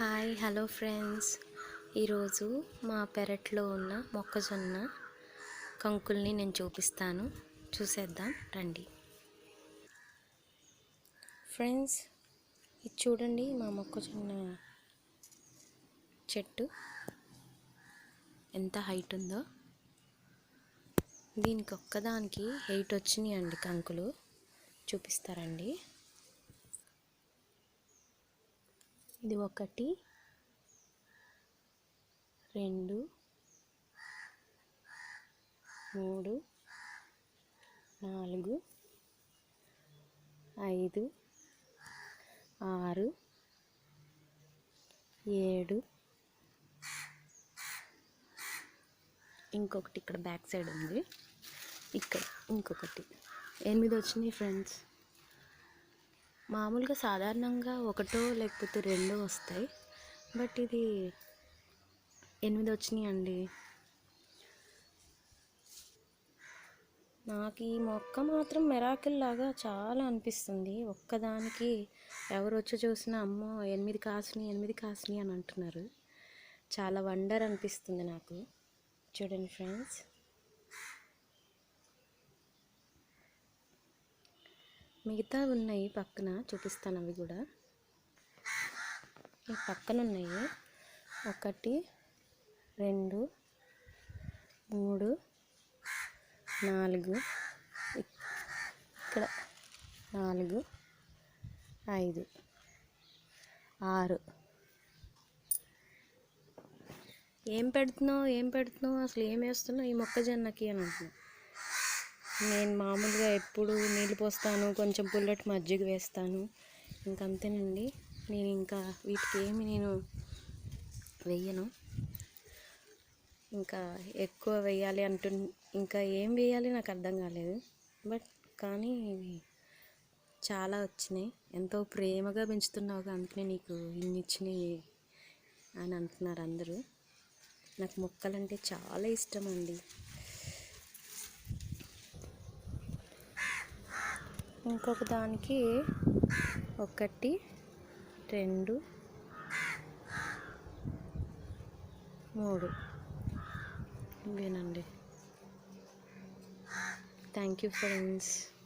Hi hello friends. ఈరోజు మా పెరట్లో ఉన్న మొక్కజొన్న కంకుల్ని నేను చూపిస్తాను. చూసేద్దాం రండి. ఫ్రెండ్స్ ఇది చూడండి మా మొక్కజొన్న చెట్టు. ఎంత హైట్ ఉందో. దీనికి ఒక్కదానికి హైట్ వచ్చినాయి అండి కంకులు. చూపిస్తారండి. ఇది ఒకటి రెండు మూడు నాలుగు ఐదు ఆరు ఏడు. ఇంకొకటి ఇక్కడ బ్యాక్ సైడ్ ఉంది. ఇక్కడ ఇంకొకటి. ఎనిమిది వచ్చినాయి ఫ్రెండ్స్. మామూలుగా సాధారణంగా ఒకటో లేకపోతే రెండో వస్తాయి. బట్ ఇది ఎనిమిది వచ్చినాయి అండి నాకు ఈ మొక్క మాత్రం మెరాకిల్ లాగా చాలా అనిపిస్తుంది. ఒక్కదానికి ఎవరు వచ్చి చూసినా అమ్మో ఎనిమిది కాసినాయి ఎనిమిది కాసినాయి అని అంటున్నారు. చాలా వండర్ అనిపిస్తుంది నాకు. చూడండి ఫ్రెండ్స్. మిగతా ఉన్నాయి పక్కన చూపిస్తాను అవి కూడా. ఈ పక్కన ఉన్నాయి ఒకటి రెండు మూడు నాలుగు ఇక్కడ నాలుగు ఐదు ఆరు. ఏం పెడుతున్నావు? ఏం పెడుతున్నావు? అసలు ఏం వేస్తున్నావు? ఈ మొక్కజొన్నకి అని అంటున్నావు నేను మామూలుగా ఎప్పుడు నీళ్ళు పోస్తాను కొంచెం పుల్లటి మజ్జిగ వేస్తాను. ఇంకంతేనండి నేను ఇంకా వీటికి ఏమి నేను వెయ్యను. ఇంకా ఎక్కువ వేయాలి అంటు ఇంకా ఏం వేయాలి నాకు అర్థం కాలేదు. బట్ కానీ ఇవి చాలా వచ్చినాయి. ఎంతో ప్రేమగా పెంచుతున్నావు అందుకనే నీకు ఇన్ని ఇచ్చినాయి అని అంటున్నారు అందరూ. నాకు మొక్కలంటే చాలా ఇష్టం అండి. ఇంకొక దానికి ఒకటి రెండు మూడు. ఇవేనండి. Thank you friends